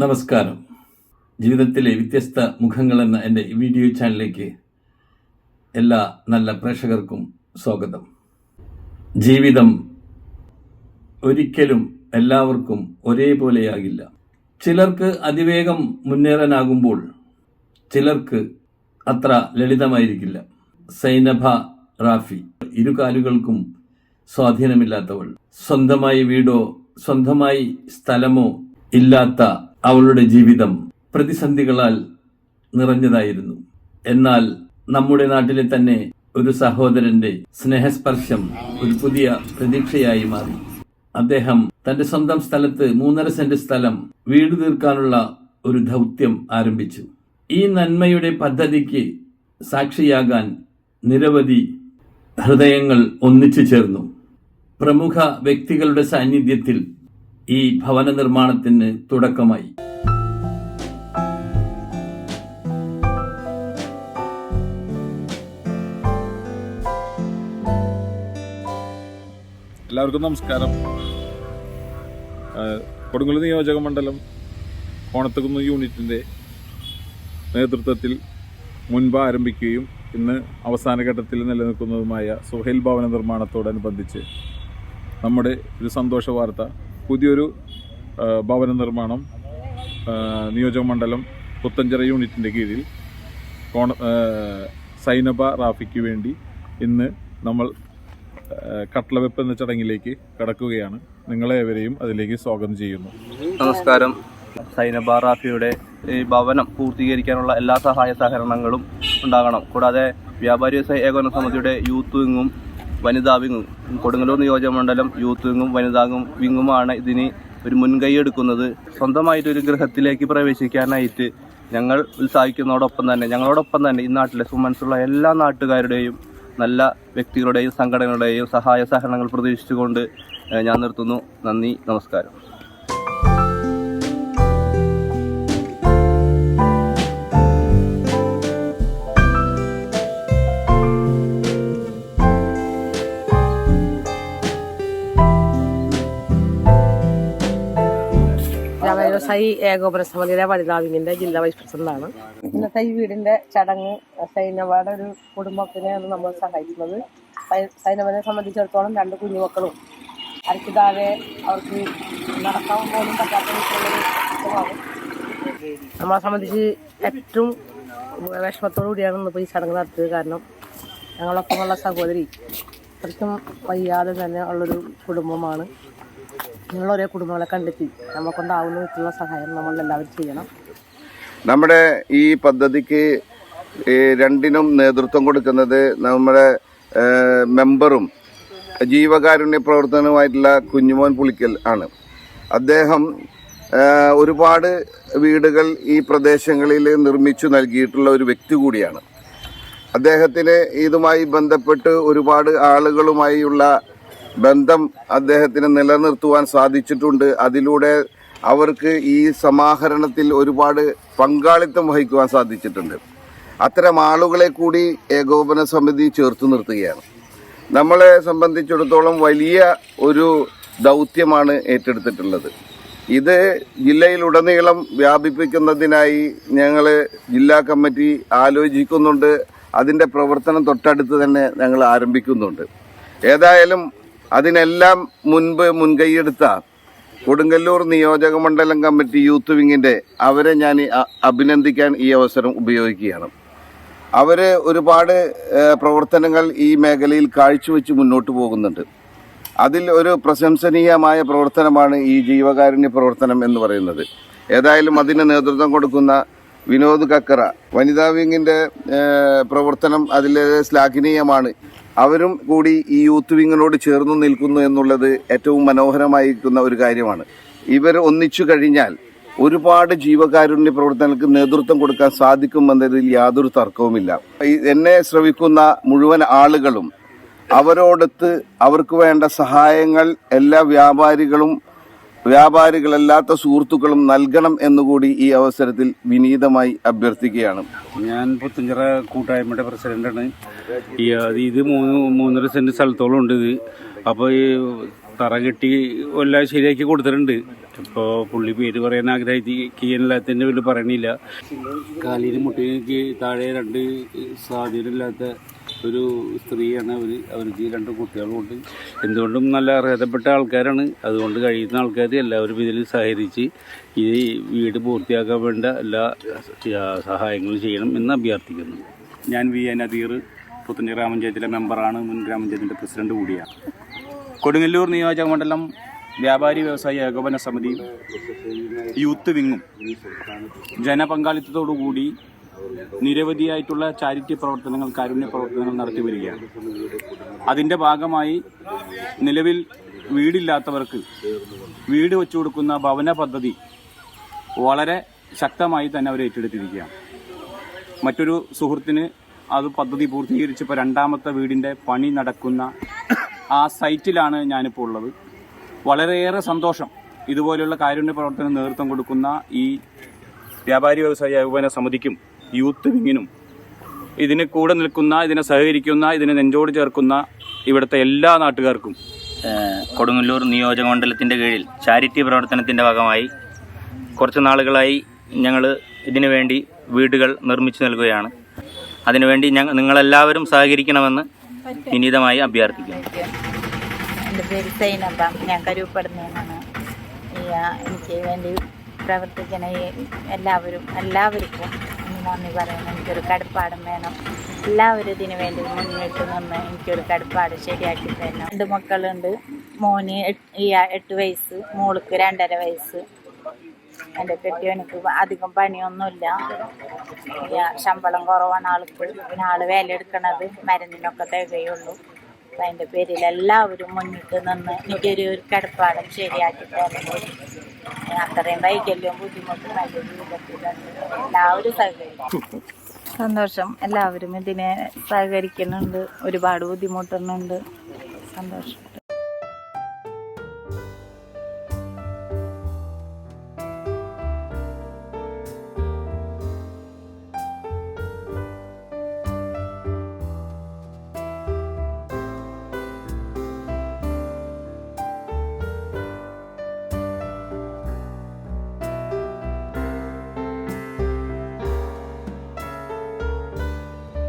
നമസ്കാരം. ജീവിതത്തിലെ വ്യത്യസ്ത മുഖങ്ങൾ എന്ന എന്റെ വീഡിയോ ചാനലിലേക്ക് എല്ലാ നല്ല പ്രേക്ഷകർക്കും സ്വാഗതം. ജീവിതം ഒരിക്കലും എല്ലാവർക്കും ഒരേപോലെയാകില്ല. ചിലർക്ക് അതിവേഗം മുന്നേറാനാകുമ്പോൾ ചിലർക്ക് അത്ര ലളിതമായിരിക്കില്ല. സൈനഭ റാഫി ഇരു കാലുകൾക്കും സ്വാധീനമില്ലാത്തവൾ. സ്വന്തമായി വീടോ സ്വന്തമായി സ്ഥലമോ ഇല്ലാത്ത അവളുടെ ജീവിതം പ്രതിസന്ധികളാൽ നിറഞ്ഞതായിരുന്നു. എന്നാൽ നമ്മുടെ നാട്ടിലെ തന്നെ ഒരു സഹോദരന്റെ സ്നേഹസ്പർശം ഒരു പുതിയ പ്രതീക്ഷയായി മാറി. അദ്ദേഹം തന്റെ സ്വന്തം സ്ഥലത്ത് മൂന്നര സെന്റ് സ്ഥലം വീട് തീർക്കാനുള്ള ഒരു ദൗത്യം ആരംഭിച്ചു. ഈ നന്മയുടെ പദ്ധതിക്ക് സാക്ഷിയാകാൻ നിരവധി ഹൃദയങ്ങൾ ഒന്നിച്ചു ചേർന്നു. പ്രമുഖ വ്യക്തികളുടെ സാന്നിധ്യത്തിൽ ഈ ഭവന നിർമ്മാണത്തിന് തുടക്കമായി. എല്ലാവർക്കും നമസ്കാരം. കൊടുങ്ങല്ലൂർ നിയോജക മണ്ഡലം ഓണത്തുകുന്ന് യൂണിറ്റിന്റെ നേതൃത്വത്തിൽ മുൻപ് ആരംഭിക്കുകയും ഇന്ന് അവസാന ഘട്ടത്തിൽ നിലനിൽക്കുന്നതുമായ സുഹൈൽ ഭവന നിർമ്മാണത്തോടനുബന്ധിച്ച് നമ്മുടെ ഒരു സന്തോഷ വാർത്ത പുതിയൊരു ഭവന നിർമ്മാണം നിയോജക മണ്ഡലം പുത്തഞ്ചിറ യൂണിറ്റിന്റെ കീഴിൽ സൈനബ റാഫിക്ക് വേണ്ടി ഇന്ന് നമ്മൾ കട്ടളവെപ്പ് എന്ന ചടങ്ങിലേക്ക് കടക്കുകയാണ്. നിങ്ങളെ ഏവരെയും അതിലേക്ക് സ്വാഗതം ചെയ്യുന്നു. നമസ്കാരം. സൈനബ റാഫിയുടെ ഈ ഭവനം പൂർത്തീകരിക്കാനുള്ള എല്ലാ സഹായ സഹകരണങ്ങളും ഉണ്ടാകണം. കൂടാതെ വ്യാപാരി വ്യവസായ ഏകോപന സമിതിയുടെ യൂത്ത് വിങ്ങും വനിതാ വിങ് കൊടുങ്ങല്ലൂർ നിയോജക മണ്ഡലം യൂത്ത് വിങ്ങും വനിതാ വിങ്ങുമാണ് ഇതിന് ഒരു മുൻകൈ എടുക്കുന്നത്. സ്വന്തമായിട്ട് ഒരു ഗൃഹത്തിലേക്ക് പ്രവേശിക്കാനായിട്ട് ഞങ്ങൾ ഉത്സാഹിക്കുന്നതോടൊപ്പം തന്നെ ഞങ്ങളോടൊപ്പം തന്നെ ഈ നാട്ടിലെ സുമനസ്സുള്ള എല്ലാ നാട്ടുകാരുടെയും നല്ല വ്യക്തികളുടെയും സംഘടനകളുടെയും സഹായ സഹകരണങ്ങൾ പ്രതീക്ഷിച്ചുകൊണ്ട് ഞാൻ നിർത്തുന്നു. നന്ദി നമസ്കാരം. വ്യവസായി ഏകോപന സമിതിയുടെ വനിതാ വിങ്ങിന്റെ ജില്ലാ വൈസ് പ്രസിഡന്റാണ്. ഇന്നത്തെ ഈ വീടിന്റെ ചടങ്ങ് സൈനവയുടെ ഒരു കുടുംബത്തിനെയാണ് നമ്മൾ സഹായിക്കുന്നത്. സൈനവനെ സംബന്ധിച്ചിടത്തോളം രണ്ട് കുഞ്ഞുമക്കളും അരക്ക് താഴെ അവർക്ക് നടക്കാൻ പോലും പറ്റാത്ത നമ്മളെ സംബന്ധിച്ച് ഏറ്റവും വിഷമത്തോടു കൂടിയാണ് ഇന്നിപ്പോൾ ഈ ചടങ്ങ് നടത്തിയത്. കാരണം ഞങ്ങളൊപ്പമുള്ള സഹോദരി അത്രയ്ക്കും വയ്യാതെ തന്നെ ഉള്ളൊരു കുടുംബമാണ്. നിങ്ങൾ ഒരേ കുടുംബങ്ങളെ കണ്ടെത്തി നമുക്കൊണ്ടാവുന്ന വിധത്തിലുള്ള സഹായം നമ്മൾ എല്ലാവരും ചെയ്യണം. നമ്മുടെ ഈ പദ്ധതിക്ക് രണ്ടിനും നേതൃത്വം കൊടുക്കുന്നത് നമ്മുടെ മെമ്പറും ജീവകാരുണ്യ പ്രവർത്തനവുമായിട്ടുള്ള കുഞ്ഞുമോൻ പുളിക്കൽ ആണ്. അദ്ദേഹം ഒരുപാട് വീടുകൾ ഈ പ്രദേശങ്ങളിൽ നിർമ്മിച്ചു നൽകിയിട്ടുള്ള ഒരു വ്യക്തി കൂടിയാണ്. അദ്ദേഹത്തിന് ഇതുമായി ബന്ധപ്പെട്ട് ഒരുപാട് ആളുകളുമായുള്ള ബന്ധം അദ്ദേഹത്തിന് നിലനിർത്തുവാൻ സാധിച്ചിട്ടുണ്ട്. അതിലൂടെ അവർക്ക് ഈ സമാഹരണത്തിൽ ഒരുപാട് പങ്കാളിത്തം വഹിക്കുവാൻ സാധിച്ചിട്ടുണ്ട്. അത്തരം ആളുകളെ കൂടി ഏകോപന സമിതി ചേർത്ത് നിർത്തുകയാണ്. നമ്മളെ സംബന്ധിച്ചിടത്തോളം വലിയ ഒരു ദൗത്യമാണ് ഏറ്റെടുത്തിട്ടുള്ളത്. ഇത് ജില്ലയിലുടനീളം വ്യാപിപ്പിക്കുന്നതിനായി ഞങ്ങൾ ജില്ലാ കമ്മിറ്റി ആലോചിക്കുന്നുണ്ട്. അതിന്റെ പ്രവർത്തനം തൊട്ടടുത്ത് തന്നെ ഞങ്ങൾ ആരംഭിക്കുന്നുണ്ട്. ഏതായാലും അതിനെല്ലാം മുൻപ് മുൻകൈയെടുത്ത കൊടുങ്ങല്ലൂർ നിയോജക മണ്ഡലം കമ്മിറ്റി യൂത്ത് വിങ്ങിന്റെ അവരെ ഞാൻ അഭിനന്ദിക്കാൻ ഈ അവസരം ഉപയോഗിക്കുകയാണ്. അവർ ഒരുപാട് പ്രവർത്തനങ്ങൾ ഈ മേഖലയിൽ കാഴ്ചവെച്ച് മുന്നോട്ട് പോകുന്നുണ്ട്. അതിൽ ഒരു പ്രശംസനീയമായ പ്രവർത്തനമാണ് ഈ ജീവകാരുണ്യ പ്രവർത്തനം എന്ന് പറയുന്നത്. ഏതായാലും അതിന് നേതൃത്വം കൊടുക്കുന്ന വിനോദ് കക്കറ വനിതാ വിങ്ങിന്റെ പ്രവർത്തനം അതിലേറെ ശ്ലാഘനീയമാണ് അവരും കൂടി ഈ യൂത്ത് വിങ്ങിനോട് ചേർന്ന് നിൽക്കുന്നു എന്നുള്ളത് ഏറ്റവും മനോഹരമായിരിക്കുന്ന ഒരു കാര്യമാണ്. ഇവർ ഒന്നിച്ചു കഴിഞ്ഞാൽ ഒരുപാട് ജീവകാരുണ്യ പ്രവർത്തനങ്ങൾക്ക് നേതൃത്വം കൊടുക്കാൻ സാധിക്കുമെന്നതിൽ യാതൊരു തർക്കവുമില്ല. എന്നെ ശ്രവിക്കുന്ന മുഴുവൻ ആളുകളും അവരോടൊത്ത് അവർക്ക് വേണ്ട സഹായങ്ങൾ എല്ലാ വ്യാപാരികളും വ്യാപാരികളല്ലാത്ത സുഹൃത്തുക്കളും നൽകണം എന്നുകൂടി ഈ അവസരത്തിൽ വിനീതമായി അഭ്യർത്ഥിക്കുകയാണ്. ഞാൻ പുത്തഞ്ചിറ കൂട്ടായ്മയുടെ പ്രസിഡന്റാണ്. ഈ ഇത് മൂന്ന് മൂന്നര സെന്റ് സ്ഥലത്തോളം ഉണ്ട് ഇത്. അപ്പോൾ ഈ തറ കെട്ടി എല്ലാം ശരിയാക്കി കൊടുത്തിട്ടുണ്ട്. ഇപ്പോൾ പുള്ളി പേര് പറയാൻ ആഗ്രഹിക്കുകയില്ലാത്തതിന്റെ പേര് പറയണില്ല. കാലിന് മുട്ടിക്ക് താഴെ രണ്ട് സ്വാധീനമില്ലാത്ത ഒരു സ്ത്രീയാണ് അവർ അവർക്ക് രണ്ട് കുട്ടികളുമുണ്ട് എന്തുകൊണ്ടും നല്ല അർഹതപ്പെട്ട ആൾക്കാരാണ്. അതുകൊണ്ട് കഴിയുന്ന ആൾക്കാർ എല്ലാവരും ഇതിൽ സഹകരിച്ച് ഈ വീട് പൂർത്തിയാക്കാൻ വേണ്ട എല്ലാ സഹായങ്ങളും ചെയ്യണം എന്ന് അഭ്യർത്ഥിക്കുന്നു. ഞാൻ വി എ നദീർ പുത്തഞ്ചി ഗ്രാമപഞ്ചായത്തിലെ മെമ്പറാണ്. മുൻ ഗ്രാമപഞ്ചായത്തിന്റെ പ്രസിഡന്റ് കൂടിയാണ്. കൊടുങ്ങല്ലൂർ നിയോജക മണ്ഡലം വ്യാപാരി വ്യവസായി ഏകോപന സമിതിയും യൂത്ത് വിങ്ങും ജനപങ്കാളിത്തത്തോടുകൂടി നിരവധിയായിട്ടുള്ള ചാരിറ്റി പ്രവർത്തനങ്ങൾ കാരുണ്യ പ്രവർത്തനങ്ങൾ നടത്തി വരികയാണ്. അതിന്റെ ഭാഗമായി നിലവിൽ വീടില്ലാത്തവർക്ക് വീട് വെച്ചു കൊടുക്കുന്ന ഭവന പദ്ധതി വളരെ ശക്തമായി തന്നെ അവർ ഏറ്റെടുത്തിരിക്കുകയാണ്. മറ്റൊരു സുഹൃത്തിന് അത് പദ്ധതി പൂർത്തീകരിച്ചപ്പോൾ രണ്ടാമത്തെ വീടിന്റെ പണി നടക്കുന്ന ആ സൈറ്റിലാണ് ഞാനിപ്പോൾ ഉള്ളത്. വളരെയേറെ സന്തോഷം ഇതുപോലെയുള്ള കാരുണ്യ പ്രവർത്തനം നേതൃത്വം കൊടുക്കുന്ന ഈ വ്യാപാരി വ്യവസായ ഏകോപന സമിതിക്കും യൂത്ത് വിങ്ങിനും ഇതിന് കൂടെ നിൽക്കുന്ന ഇതിനെ സഹകരിക്കുന്ന ഇതിനെ നെഞ്ചോട് ചേർക്കുന്ന ഇവിടുത്തെ എല്ലാ നാട്ടുകാർക്കും കൊടുങ്ങല്ലൂർ നിയോജക മണ്ഡലത്തിന്റെ കീഴിൽ ചാരിറ്റി പ്രവർത്തനത്തിന്റെ ഭാഗമായി കുറച്ച് നാളുകളായി ഞങ്ങൾ ഇതിനു വേണ്ടി വീടുകൾ നിർമ്മിച്ചു നൽകുകയാണ്. അതിനുവേണ്ടി ഞങ്ങൾ നിങ്ങളെല്ലാവരും സഹകരിക്കണമെന്ന് വിനീതമായി അഭ്യർത്ഥിക്കുന്നു. എന്റെ പേര് സൈനബ ഞാൻ കരൂപ്പെടുന്നതാണ് ഈ എനിക്ക് വേണ്ടി പ്രവർത്തിക്കുന്ന എല്ലാവരും എല്ലാവർക്കും നന്ദി പറയണം. എനിക്കൊരു കടപ്പാടും വേണം. എല്ലാവരും ഇതിനു വേണ്ടി മുന്നിട്ട് നിന്ന് എനിക്കൊരു കടപ്പാട് ശരിയാക്കി തരണം. രണ്ട് മക്കളുണ്ട്. മോന് എട്ട് വയസ്സ് മോൾക്ക് രണ്ടര വയസ്സ്. എന്റെ കെട്ടിയവനക്ക് അധികം പണിയൊന്നുമില്ല. ശമ്പളം കുറവാണ് ആൾക്ക്. പിന്നെ ആൾ വില എടുക്കണത് മരുന്നിനൊക്കെ തികയുള്ളൂ. അപ്പം അതിന്റെ പേരിൽ എല്ലാവരും മുന്നിട്ട് നിന്ന് എനിക്കൊരു ഒരു കിടപ്പാടം ശരിയാക്കി തരണം അത്രയും വൈകല്യവും ബുദ്ധിമുട്ടും നല്ല എല്ലാവരും സഹകരിക്കും. സന്തോഷം. എല്ലാവരും ഇതിനെ സഹകരിക്കുന്നുണ്ട്. ഒരുപാട് ബുദ്ധിമുട്ടുന്നുണ്ട്. സന്തോഷം